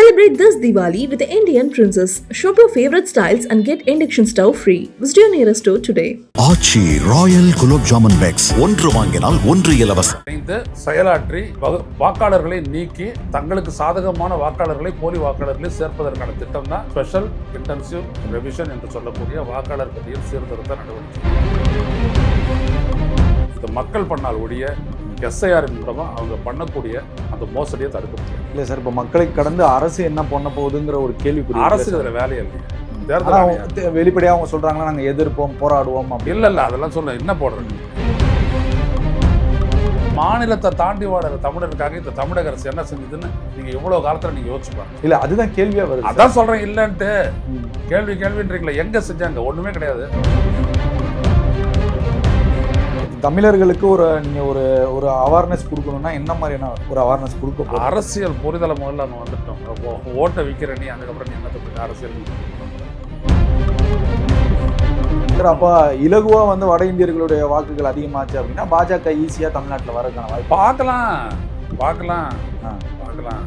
Celebrate this Diwali with the Indian Princess. Shop your favorite styles and get induction stove free. Visit your nearest store today. Aachi royal gulab jamun packs ஒன்று வாங்கினால் ஒன்று இலவசம் இணைந்து செயலாற்றி வகு- வாக்காளர்களை நீக்கி தங்களுக்கு சாதகமான வாக்காளர்களை போலி வாக்காளர்களை சேர்ப்பதற்கான திட்டம் தான் ஸ்பெஷல் இன்டென்சிவ் ரெவிஷன் என்று சொல்லக்கூடிய வாக்காளர் பட்டியல் சீர்திருத்த நடவடிக்கை இது மக்கள் பண்ணால் ஒழிய எஸ்ஐஆர் மூலமா அவங்க பண்ணக்கூடிய அந்த மோசடியை தடுக்க முடியும் இல்ல சார் இப்போ மக்களை கடந்து அரசு என்ன பண்ண போகுதுங்கிற ஒரு கேள்வி அரசு இதுல வேலையே இல்லையா ஆணையம். அவங்க வெளிப்படையா அவங்க சொல்றாங்கன்னா நாங்க எதிர்ப்போம் போராடுவோம் அப்படி. இல்ல இல்ல அதெல்லாம் சொல்ல என்ன போடுறது? மாநிலத்தை தாண்டி வாடுற தமிழருக்காக இந்த தமிழக அரசு என்ன செஞ்சதுன்னு நீங்க எவ்வளவு காலத்துல நீங்க யோசிச்சு பாருங்க. இல்ல அதுதான் கேள்வியா வருது. அதான் சொல்றேன் இல்லன்ட்டு. கேள்வி கேள்வின்றீங்களா எங்க செஞ்சாங்க? ஒண்ணுமே கிடையாது. தமிழர்களுக்கு ஒரு நீங்க ஒரு ஒரு அவேர்னஸ் கொடுக்கணும்னா என்ன மாதிரியான ஒரு அவேர்னஸ் கொடுக்க? அரசியல் புரிதலை முதல்ல அங்க வந்துட்டோம். ஓ- ஓட்டை விற்கிற நீ அதுக்கப்புறம் நீ பத்தி அரசியல் அப்ப இலகுவா வந்து வட இந்தியர்களுடைய வாக்குகள் அதிகமாச்சு அப்படின்னா பாஜக ஈஸியா தமிழ்நாட்டுல வரதுக்கான வாய்ப்பு பார்க்கலாம். பார்க்கலாம். ஆ. பார்க்கலாம்.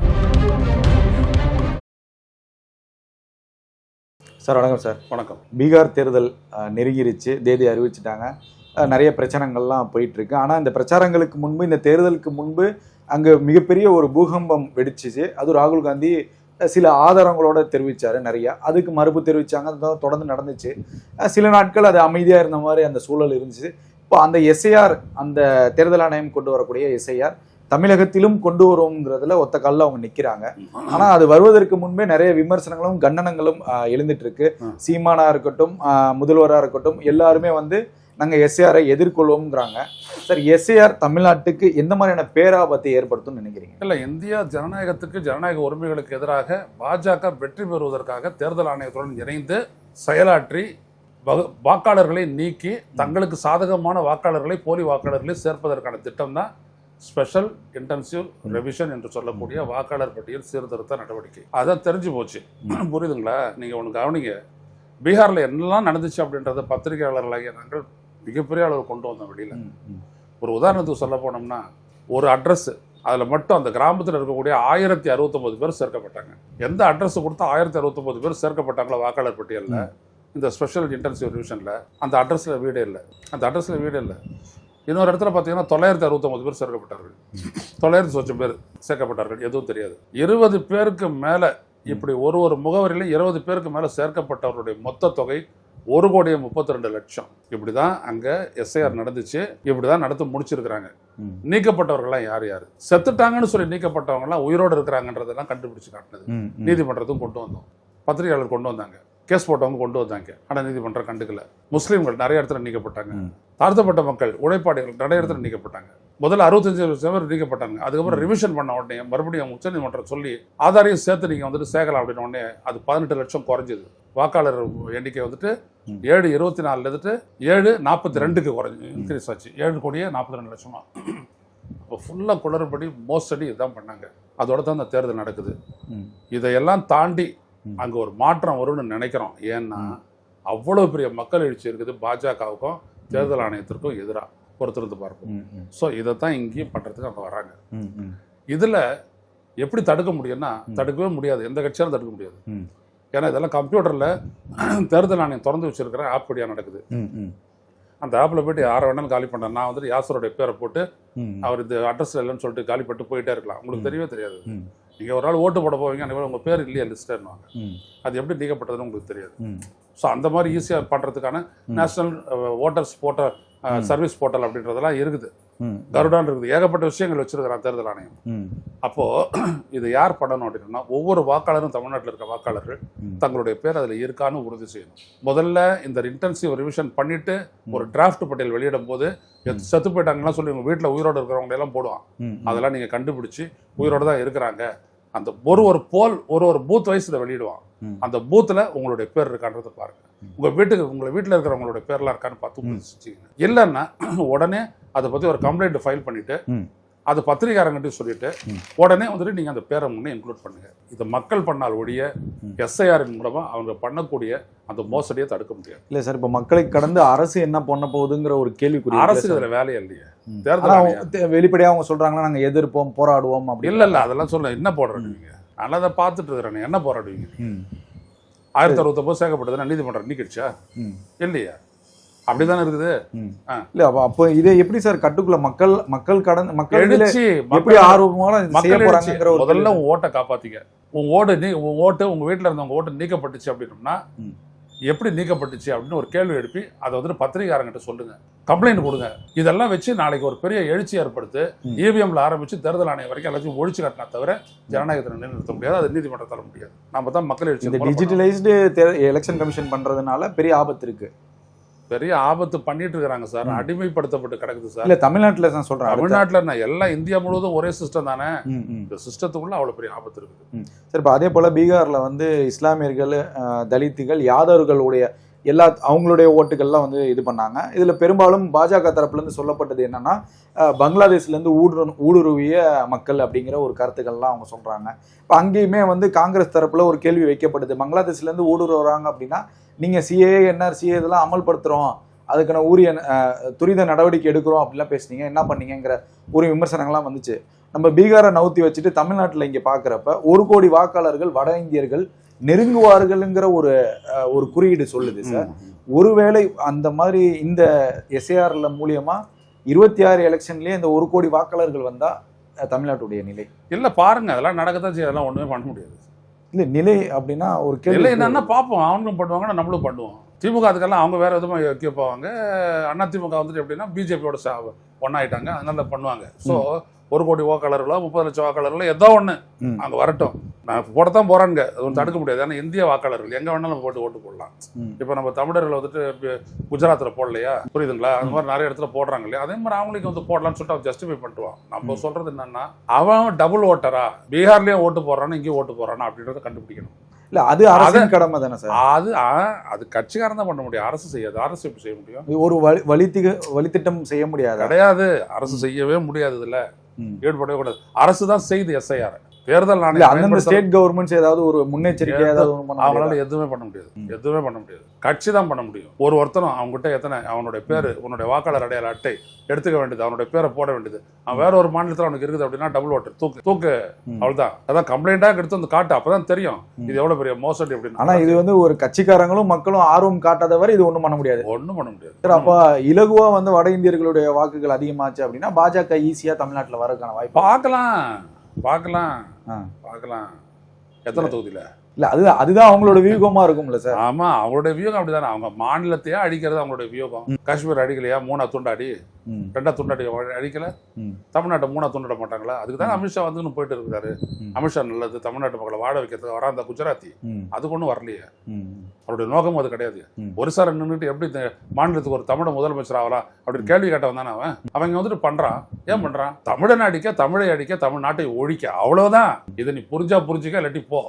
சார் வணக்கம் சார். வணக்கம். பீகார் தேர்தல் நெருங்கிருச்சு. தேதி அறிவிச்சிட்டாங்க. நிறைய பிரச்சனைகள்லாம் போயிட்டு இருக்கு ஆனா இந்த பிரச்சாரங்களுக்கு முன்பு இந்த தேர்தலுக்கு முன்பு அங்க மிகப்பெரிய ஒரு பூகம்பம் வெடிச்சிச்சு. அது ராகுல் காந்தி சில ஆதாரங்களோட தெரிவிச்சாரு நிறைய. அதுக்கு மறுப்பு தெரிவிச்சாங்க. அது தொடர்ந்து நடந்துச்சு. சில நாட்கள் அது அமைதியா இருந்த மாதிரி அந்த சூழல் இருந்துச்சு. இப்போ அந்த எஸ்ஐஆர் அந்த தேர்தல் ஆணையம் கொண்டு வரக்கூடிய எஸ்ஐஆர் தமிழகத்திலும் கொண்டு வருவோங்கிறதுல ஒத்த காலில் அவங்க நிக்கிறாங்க. ஆனா அது வருவதற்கு முன்பே நிறைய விமர்சனங்களும் கண்டனங்களும் எழுந்துட்டு இருக்கு. சீமானா இருக்கட்டும் ஆஹ், முதல்வரா இருக்கட்டும் எல்லாருமே வந்து நாங்க எஸ்ஏஆரை எதிர்கொள்வோம்ங்கிறாங்க. சார் எஸ்ஏஆர் தமிழ்நாட்டுக்கு எந்த மாதிரியான பேராபத்தை ஏற்படுத்தும்னு நினைக்கிறீங்க? இல்ல இந்தியா ஜனநாயகத்துக்கு ஜனநாயக உரிமைகளுக்கு எதிராக பாஜக வெற்றி பெறுவதற்காக தேர்தல் ஆணையத்துடன் இணைந்து செயலாற்றி வகு- வாக்காளர்களை நீக்கி தங்களுக்கு சாதகமான வாக்காளர்களை போலி வாக்காளர்களை சேர்ப்பதற்கான திட்டம் தான் ஸ்பெஷல் இன்டென்சிவ் ரெவிஷன் என்று சொல்லக்கூடிய வாக்காளர் பட்டியல் சீர்திருத்த நடவடிக்கை. அதான் தெரிஞ்சு போச்சு. புரியுதுங்களா? நீங்க ஒன்று கவனிங்க. பீகார்ல என்னெல்லாம் நடந்துச்சு அப்படின்றத பத்திரிகையாளர்களாகிய நாங்கள் மிகப்பெரிய அளவு கொண்டு வந்தோம் வெளியில. ஒரு உதாரணத்துக்கு சொல்ல போனோம்னா ஒரு அட்ரஸ் அதில் மட்டும் அந்த கிராமத்தில் இருக்கக்கூடிய ஆயிரத்தி அறுபத்தொம்பது பேர் சேர்க்கப்பட்டாங்க. எந்த அட்ரஸ் கொடுத்தா ஆயிரத்தி அறுபத்தொம்பது பேர் சேர்க்கப்பட்டாங்களோ வாக்காளர் பட்டியலில் இந்த ஸ்பெஷல் இன்டென்சிவ் ரிவிஷனில் அந்த அட்ரஸில் வீடே இல்லை. அந்த அட்ரஸில் வீடே இல்லை. இன்னொரு இடத்துல பார்த்தீங்கன்னா தொள்ளாயிரத்தி அறுபத்தொம்பது பேர் சேர்க்கப்பட்டார்கள். தொள்ளாயிரத்தி சொச்சம் பேர் சேர்க்கப்பட்டார்கள் எதுவும் தெரியாது. இருபது பேருக்கு மேலே இப்படி ஒரு ஒரு முகவரியிலும் இருபது பேருக்கு மேலே சேர்க்கப்பட்டவருடைய மொத்த தொகை ஒரு கோடியே முப்பத்தி ரெண்டு லட்சம் இப்படி தான் அங்கே எஸ்ஐஆர் நடந்துச்சு. இப்படி தான் நடத்தி முடிச்சிருக்கிறாங்க. நீக்கப்பட்டவர்கள்லாம் யார் யார்? செத்துட்டாங்கன்னு சொல்லி நீக்கப்பட்டவங்கலாம் உயிரோடு இருக்கிறாங்கன்றதெல்லாம் கண்டுபிடிச்சு காட்டினது. நீதிமன்றத்துக்கும் கொண்டு வந்தோம். பத்திரிகையாளர் கொண்டு வந்தாங்க. கேஸ் போட்டவங்க கொண்டு வந்தாங்க. ஆனால் நீதிமன்றம் கண்டுக்கல. முஸ்லீம்கள் நிறைய இடத்துல நீக்கப்பட்டாங்க. தாழ்த்தப்பட்ட மக்கள் உழைப்பாளிகள் நிறைய இடத்துல நீக்கப்பட்டாங்க. முதல்ல அறுபத்தஞ்சு லட்சம் பேர் நீக்கப்பட்டாங்க அதுக்கப்புறம் ரிவிஷன் பண்ண உடனே மறுபடியும் உச்சநீதிமன்றம் சொல்லி ஆதாரையும் சேர்த்து நீங்கள் வந்துட்டு சேர்க்கலாம் அப்படின்னு உடனே அது பதினெட்டு லட்சம் குறைஞ்சது. வாக்காளர் எண்ணிக்கை வந்துட்டு. ஏழு இருபத்தி நாலுல இருந்துட்டு ஏழு நாற்பத்தி ரெண்டுக்கு குறைஞ்சு இன்க்ரீஸ் ஆச்சு. ஏழு கோடியே நாற்பத்தி ரெண்டு லட்சமா. அப்போ ஃபுல்லாக குளறுபடி மோசடி இதுதான் பண்ணாங்க. அதோட தான் இந்த தேர்தல் நடக்குது. இதையெல்லாம் தாண்டி. அங்கே ஒரு மாற்றம் வரும்னு நினைக்கிறோம். ஏன்னா அவ்வளோ பெரிய மக்கள் எழுச்சி இருக்குது பாஜகவுக்கும் தேர்தல் ஆணையத்திற்கும் எதிராக பொறுத்திருந்து பார்ப்போம். ஸோ இதை தான் இங்கேயும் பண்ணுறதுக்கு அவங்க வராங்க இதில் எப்படி தடுக்க முடியும்னா தடுக்கவே முடியாது. எந்த கட்சியாலும் தடுக்க முடியாது. ஏன்னா இதெல்லாம் கம்ப்யூட்டரில் தேர்தல் ஆணையம் திறந்து வச்சிருக்கிற ஆப் படியாக நடக்குது. அந்த ஆப்பில் போயிட்டு யாரை வேணாலும் காலி பண்ணுறேன் நான் வந்துட்டு யாசருடைய பேரை போட்டு அவர் இந்த அட்ரஸ் இல்லைன்னு சொல்லிட்டு காலி பண்ணிட்டு போயிட்டே இருக்கலாம். உங்களுக்கு தெரியவே தெரியாது. நீங்கள் ஒரு நாள் ஓட்டு போட போவீங்க அன்னைக்கு உங்கள் பேர் இல்லையா லிஸ்ட்டுன்னுவாங்க ம், அது எப்படி நீக்கப்பட்டதுன்னு உங்களுக்கு தெரியாது. ஸோ அந்த மாதிரி ஈஸியாக பண்ணுறதுக்கான national voters portal service portal அப்படின்றதெல்லாம் இருக்குது. கருடான் இருக்குது. ஏகப்பட்ட விஷயங்கள் வச்சிருக்கிறான் தேர்தல் ஆணையம். ம், அப்போது இது யார் பண்ணணும் அப்படின்னா ஒவ்வொரு வாக்காளரும் தமிழ்நாட்டில் இருக்க வாக்காளர்கள். தங்களுடைய பேர் அதில் இருக்கான்னு உறுதி செய்யணும். முதல்ல இந்த இன்டென்சிவ் ரிவிஷன் பண்ணிட்டு ஒரு டிராஃப்ட் பட்டியல் வெளியிடும் போது செத்து போயிட்டாங்கன்னா சொல்லி உங்கள் வீட்டில் உயிரோடு இருக்கிறவங்க எல்லாம் போடுவான். அதெல்லாம் நீங்கள் கண்டுபிடிச்சி உயிரோடு தான் இருக்கிறாங்க. அந்த ஒரு ஒரு போல் ஒரு ஒரு பூத் வயசில் வெளியிடுவான் ம். அந்த பூத்தில் உங்களுடைய பேர் இருக்கான்றதை பாருங்க. உங்கள் வீட்டுக்கு உங்கள் வீட்டில் இருக்கிறவங்களுடைய பேர்லாம் இருக்கான்னு பார்த்து செஞ்சுக்கங்க இல்லைன்னா உடனே அதை பற்றி ஒரு கம்ப்ளைண்ட் ஃபைல் பண்ணிட்டு. அது பத்திரிகாரங்கிட்டையும் சொல்லிட்டு உடனே வந்துட்டு நீங்கள் அந்த பேரை முன்னே இன்க்ளூட் பண்ணுங்க. இது மக்கள் பண்ணால் ஒழிய எஸ்ஐஆரின் மூலமாக அவங்க பண்ணக்கூடிய அந்த மோசடியை தடுக்க முடியாது. இல்ல சார் இப்ப மக்களை கடந்து அரசு என்ன பண்ண போகுதுங்கிற ஒரு கேள்விக்குறி அரசு இதுல வேலையே இல்லையே. தேர்தல் ஆணையம். அவங்க தெ- வெளிப்படையா அவங்க சொல்றாங்கன்னா நாங்க எதிர்ப்போம் போராடுவோம் அப்படி. இல்ல இல்ல அதெல்லாம் சொல்ல என்ன நீங்க அதனால அதை பார்த்துட்டு இருக்கிறேன் என்ன போராடுவீங்க? ஆயிரத்தி அறுபத்தொம்பது சேர்க்கப்பட்டதுன்னா நீதிமன்றம் நீக்கிடுச்சா? இல்லையா? அப்படிதானே இருக்குது. இல்ல அப்ப இதை எப்படி சார் கட்டுக்குள்ள மக்கள் மக்கள் கடந்து மக்கள் எப்படி ஆர்வமான செய்ய முதல்ல. உங்க ஓட்டை காப்பாத்திக்க உங்க ஓட்டு நீ உங்க ஓட்டு உங்க வீட்டுல இருந்தவங்க ஓட்டு நீக்கப்பட்டுச்சு அப்படின்னோம்னா ம். எப்படி நீக்கப்பட்டுச்சு அப்படின்னு ஒரு கேள்வி எழுப்பி அதை வந்துட்டு பத்திரிகாரங்கிட்ட சொல்லுங்க கம்ப்ளைண்ட் கொடுங்க இதெல்லாம் வச்சு நாளைக்கு ஒரு பெரிய எழுச்சி ஏற்படுத்து. இவிஎம்ல ஆரம்பிச்சு தேர்தல் ஆணையம் வரைக்கும் எல்லாத்தையும் ஒழிச்சு காட்டினா தவிர ஜனநாயகத்தை நிலைநிறுத்த முடியாது அது நீதிமன்றம் தர முடியாது நம்ம தான் மக்கள் எழுச்சி. டிஜிட்டலைஸ்டு எலெக்ஷன் கமிஷன் பண்றதுனால பெரிய ஆபத்து இருக்கு பெரிய ஆபத்து பண்ணிட்டு இருக்காங்க சார். அடிமைப்படுத்தப்பட்டு கிடக்குது சார். இல்ல தமிழ்நாட்டுல தான் சொல்றேன் தமிழ்நாட்டுல என்ன எல்லாம் இந்தியா முழுவதும் ஒரே சிஸ்டம் தானே. இந்த சிஸ்டத்துக்குள்ள அவ்வளவு பெரிய ஆபத்து இருக்குது. சரி இப்போ அதே போல பீகார்ல வந்து இஸ்லாமியர்கள் அஹ், தலித்துகள் யாதவர்களுடைய எல்லா அவங்களுடைய ஓட்டுகள்லாம் வந்து இது பண்ணாங்க. இதில் பெரும்பாலும் பாஜக தரப்புலேருந்து சொல்லப்பட்டது என்னன்னா பங்களாதேஷ்லேருந்து ஊடுரு ஊடுருவிய மக்கள் அப்படிங்கிற ஒரு கருத்துக்கள்லாம் அவங்க சொல்கிறாங்க இப்போ அங்கேயுமே வந்து காங்கிரஸ் தரப்பில் ஒரு கேள்வி வைக்கப்படுது பங்களாதேஷ்லேருந்து ஊடுருவுறாங்க அப்படின்னா நீங்கள் சிஏ என்ஆர்சிஏ இதெல்லாம் அமல்படுத்துகிறோம் அதுக்கான உரிய துரித நடவடிக்கை எடுக்கிறோம் அப்படிலாம் பேசுனீங்க. என்ன பண்ணீங்கங்கிற ஒரு விமர்சனங்கள்லாம் வந்துச்சு. நம்ம பீகாரை நவுத்தி வச்சுட்டு தமிழ்நாட்டில் இங்கே பார்க்குறப்ப ஒரு கோடி வாக்காளர்கள் வட இந்தியர்கள் நெருங்குவார்கள்ங்கிற ஒரு ஒரு குறியீடு சொல்லுது சார். ஒருவேளை அந்த மாதிரி இந்த எஸ்ஏஆர்ல மூலியமா இருபத்தி ஆறு எலெக்ஷன்லயே இந்த ஒரு கோடி வாக்காளர்கள் வந்தா தமிழ்நாட்டுடைய நிலை. இல்ல பாருங்க. அதெல்லாம் நடக்கத்தான் செய்யும். அதெல்லாம் ஒண்ணுமே பண்ண முடியாது. இல்ல நிலை அப்படின்னா ஒரு இல்லை கேள்வி என்னன்னா பார்ப்போம் அவங்களும் பண்ணுவாங்கன்னா நம்மளும் பண்ணுவோம். திமுக அதுக்கெல்லாம் அவங்க வேற விதமா வைக்க போவாங்க அண்ணா திமுக வந்துட்டு எப்படின்னா பிஜேபியோட ஒன்னாயிட்டாங்க அதனால பண்ணுவாங்க. ஸோ ஒரு கோடி வாக்காளர்களோ முப்பது லட்சம் வாக்காளர்களோ ஏதோ ம். அங்க வரட்டும். நான் போடத்தான் போறாங்க அது ஒன்றும் தடுக்க முடியாது. ஏன்னா இந்திய வாக்காளர்கள் எங்க வேணாலும் நம்ம போட்டு ஓட்டு போடலாம். இப்போ நம்ம தமிழர்கள் வந்துட்டு இப்ப குஜராத்ல போடலையா? புரியுதுங்களா? அந்த மாதிரி நிறைய இடத்துல போடுறாங்க இல்லையா? அதே மாதிரி அவங்களுக்கு வந்து போடலாம்னு சொல்லிட்டு அவன் ஜஸ்டிஃபை பண்ணிட்டுவான். நம்ம சொல்றது என்னன்னா அவன் டபுள் ஓட்டரா பீகார்லயும் ஓட்டு போடுறானா இங்கேயும் ஓட்டு போடுறானா அப்படின்றத கண்டுபிடிக்கணும். இல்ல அது அரசின் கடமை தானே சார்? அது அது கட்சிக்காரன் தான் பண்ண முடியும். அரசு செய்யாது அரசு எப்படி செய்ய முடியும்? ஒரு வழி வழித்திக வழித்திட்டம் செய்ய முடியாதா? கிடையாது. அரசு செய்யவே முடியாது இதுல. ஈடுபடவே கூடாது அரசு தான் செய்து எஸ்ஐஆர் தேர்தல் ஆணையம் அந்தந்த ஸ்டேட் கவர்மெண்ட்ஸ் ஏதாவது ஒரு முன்னெச்சரிக்கை ஏதாவது? அவங்களால எதுவுமே பண்ண முடியாது. எதுவுமே பண்ண முடியாது. கட்சி தான் பண்ண முடியும். ஒரு ஒருத்தனும் அவங்ககிட்ட எத்தனை அவனுடைய பேரு உன்னுடைய வாக்காளர் அடையாள அட்டை எடுத்துக்க வேண்டியது அவனுடைய பேரை போட வேண்டியது. அவன் வேற ஒரு மாநிலத்துல அவனுக்கு இருக்குது அப்படின்னா டபுள் ஓட்டர் தூக்கு தூக்கு. அவ்வளவுதான். அதான் கம்ப்ளைண்டா எடுத்து வந்து காட்டு. அப்பதான் தெரியும். இது எவ்வளவு பெரிய மோசடி அப்படின்னு. ஆனா இது வந்து ஒரு கட்சிக்காரங்களும் மக்களும் ஆர்வம் காட்டாத வரை இது ஒண்ணும் பண்ண முடியாது. ஒண்ணும் பண்ண முடியாது. சார் அப்ப இலகுவா வந்து வட இந்தியர்களுடைய வாக்குகள் அதிகமாச்சு அப்படின்னா பாஜக ஈஸியா தமிழ்நாட்டுல வரதுக்கான வாய்ப்பு. பார்க்கலாம். பார்க்கலாம். பார்க்கலாம். எத்தனை தொகுதியில? இல்ல அது அதுதான் அவங்களோட வியூகமா இருக்கும்ல சார். ஆமா அவங்களுடைய வியூகம் அப்படிதானே. அவங்க மாநிலத்தையே அடிக்கிறது அவங்களுடைய வியூகம். காஷ்மீர் அடிக்கலையா? மூணா துண்டாடி. ரெண்டா துண்டாடி அடிக்கல. தமிழ்நாட்டை மூணா துண்டாட மாட்டாங்களா? அதுக்கு தான் அமித்ஷா வந்து போயிட்டு இருக்காரு. அமித்ஷா நல்லது தமிழ்நாட்டு மக்களை வாழ வைக்கிறதுக்கு வரா அந்த குஜராத்தி. அதுக்கு ஒன்றும் வரலையே. அவருடைய நோக்கம் அது கிடையாது. ஒரு சார் நின்றுட்டு எப்படி மாநிலத்துக்கு ஒரு தமிழ முதலமைச்சர் ஆகலாம் அப்படின்னு கேள்வி கேட்டவன் தானே அவன்? அவங்க வந்துட்டு பண்றான். ஏன் பண்றான்? தமிழனை அடிக்க தமிழை அடிக்க தமிழ்நாட்டை ஒழிக்க. அவ்வளவுதான். இதை நீ புரிஞ்சா புரிஞ்சுக்க இல்லாட்டி போ.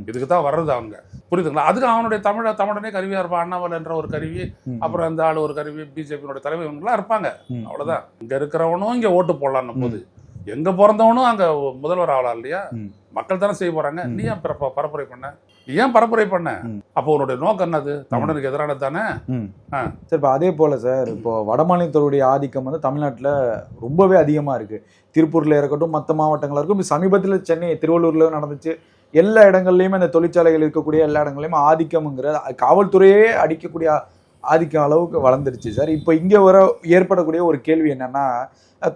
இதுக்கு தான் வர்றது அவங்க. புரியுதுங்களா? அதுக்கு அவனுடைய தமிழ தமிழனே கருவியா இருப்பான். அண்ணாமலை என்ற ஒரு கருவி. அப்புறம் அந்த ஆள் ஒரு கருவி பிஜேபியோட தலைவர் இவங்கெல்லாம் இருப்பாங்க. அவ்வளவுதான். இங்க இருக்கிறவனும் இங்க ஓட்டு போடலாம் போது எங்க பிறந்தவனும் அங்க முதல்வர் ஆகலாம் இல்லையா. மக்கள் தானே செய்ய போறாங்க. நீ ஏன் பரப்ப- பரப்புரை பண்ண? ஏன் பரப்புரை பண்ண. அப்போ உன்னுடைய நோக்கம் என்னது? தமிழனுக்கு எதிரானது தானே. சார் இப்போ அதே போல சார் இப்போ வட மாநிலத்தோருடைய ஆதிக்கம் வந்து தமிழ்நாட்டுல ரொம்பவே அதிகமா இருக்கு. திருப்பூர்ல இருக்கட்டும் மற்ற மாவட்டங்களா இருக்கும் இப்ப சமீபத்துல சென்னை திருவள்ளூர்ல நடந்துச்சு. எல்லா இடங்கள்லையுமே அந்த தொழிற்சாலைகள் இருக்கக்கூடிய எல்லா இடங்கள்லயுமே ஆதிக்கம்ங்கிற காவல்துறையே அடிக்கக்கூடிய ஆதிக்க அளவுக்கு வளர்ந்துருச்சு சார். இப்போ இங்கே வர ஏற்படக்கூடிய ஒரு கேள்வி என்னன்னா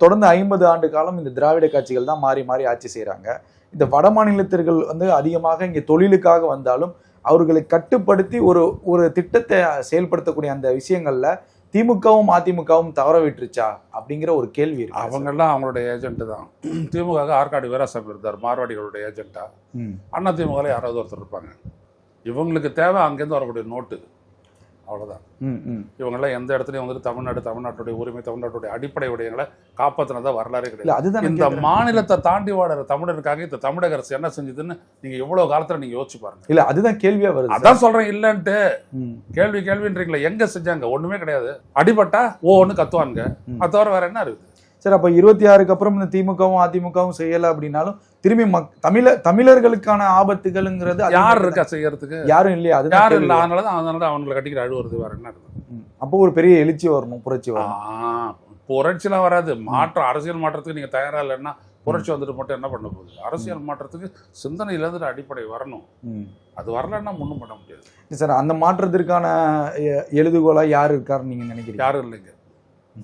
தொடர்ந்து ஐம்பது ஆண்டு காலம் இந்த திராவிட கட்சிகள் தான் மாறி மாறி ஆட்சி செய்கிறாங்க இந்த வட மாநிலத்தர்கள் வந்து அதிகமாக இங்கே தொழிலுக்காக வந்தாலும் அவர்களை கட்டுப்படுத்தி ஒரு ஒரு திட்டத்தை செயல்படுத்தக்கூடிய அந்த விஷயங்களில் திமுகவும் அதிமுகவும் தவற விட்டுருச்சா? அப்படிங்கிற ஒரு கேள்வி இருக்கு. அவங்கெல்லாம் அவங்களுடைய ஏஜென்ட் தான். திமுக ஆற்காடு வீராசாமி இருந்தார் மார்வாடிகளுடைய ஏஜென்ட்டா அண்ணா திமுகல யாராவது ஒருத்தர் இருப்பாங்க. இவங்களுக்கு தேவை அங்கேருந்து வரக்கூடிய நோட்டு அவ்வளவுதான். ம். இவங்கெல்லாம் எந்த இடத்துலையும் வந்துட்டு தமிழ்நாடு தமிழ்நாட்டுடைய உரிமை தமிழ்நாட்டுடைய அடிப்படை விடயங்களை காப்பாற்றினதா வரலாறே கிடையாது. அதுதான் இந்த மாநிலத்தை தாண்டி வாடுற தமிழருக்காக இந்த தமிழக அரசு என்ன செஞ்சதுன்னு நீங்க எவ்வளவு காலத்துல நீங்க யோசிச்சு பாருங்க. இல்ல அதுதான் கேள்வியா வருது. அதான் சொல்றேன் இல்லன்ட்டு. கேள்வி கேள்வின்றீங்களா எங்க செஞ்சாங்க? ஒண்ணுமே கிடையாது. அடிபட்டா ஓ ஒண்ணு கத்துவாங்க ம். அது தவிர வேற என்ன இருக்குது? சரி அப்ப இருபத்தி ஆறுக்கு அப்புறம் இந்த திமுகவும் அதிமுகவும் செய்யல அப்படின்னாலும் திரும்பி மக் தமிழ தமிழர்களுக்கான ஆபத்துகள்ங்கிறது யார்? இருக்கா செய்யறதுக்கு? யாரும் இல்லையா அதுதான் யாரும். இல்ல அதனாலதான் அதனாலதான் அவங்களை கட்டிக்கிற அழுவுறது வேற என்ன. அப்போ ஒரு பெரிய எழுச்சி வரணும் புரட்சி வரணும். புரட்சிலாம் வராது. மாற்றம் அரசியல் மாற்றத்துக்கு நீங்க தயாரா இல்லைன்னா புரட்சி வந்துட்டு மட்டும் என்ன பண்ண போகுது? அரசியல் மாற்றத்துக்கு சிந்தனையிலேருந்து அடிப்படை வரணும். அது வரலன்னா ஒன்றும் பண்ண முடியாது. சார் அந்த மாற்றத்திற்கான எ- எழுதுகோலா யார் இருக்காருன்னு நீங்க நினைக்கிறீங்க? யாரும் இல்லைங்க.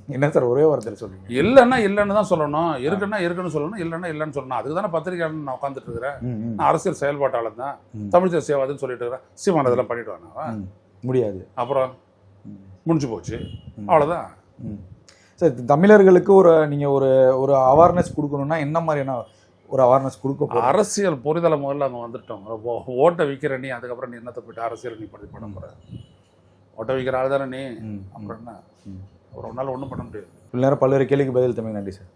என்ன சார் ஒரே வார்த்தையில் சொல்றீங்க? இல்லைன்னா இல்லைன்னு தான் சொல்லணும். இருக்குன்னா இருக்குன்னு சொல்லணும் இல்லைன்னா இல்லைன்னு சொல்லணும். அதுக்கு தானே பத்திரிகையாளர் நான் உட்காந்துட்டு இருக்கிறேன். நான் அரசியல் செயல்பாட்டாளர் தான். ம். தமிழ் தேசியவாதின்னு சொல்லிட்டு இருக்கிறேன். சீமான் இதெல்லாம் ம். முடியாது. அப்புறம். முடிஞ்சு போச்சு. அவ்வளோதான். சார் தமிழர்களுக்கு ஒரு நீங்க ஒரு ஒரு அவேர்னஸ் கொடுக்கணும்னா என்ன மாதிரியான ஒரு அவேர்னஸ் கொடுக்க அரசியல் புரிதலை முதல்ல அங்கே வந்துட்டோம். ஓட்டை விற்கிற நீ அதுக்கப்புறம் நீ என்னத்தை போயிட்டு அரசியல் நீ பண்ணி பண்ண போற ஓட்டை விற்கிற ஆள் தானே நீ. அப்புறம் என்ன. ஒரு நாள் ஒன்றும் பண்ண முடியாது. இவ்வளோ நேரம் பல்வேறு கேள்விக்கு பதில் தமிழ் நன்றி சார்.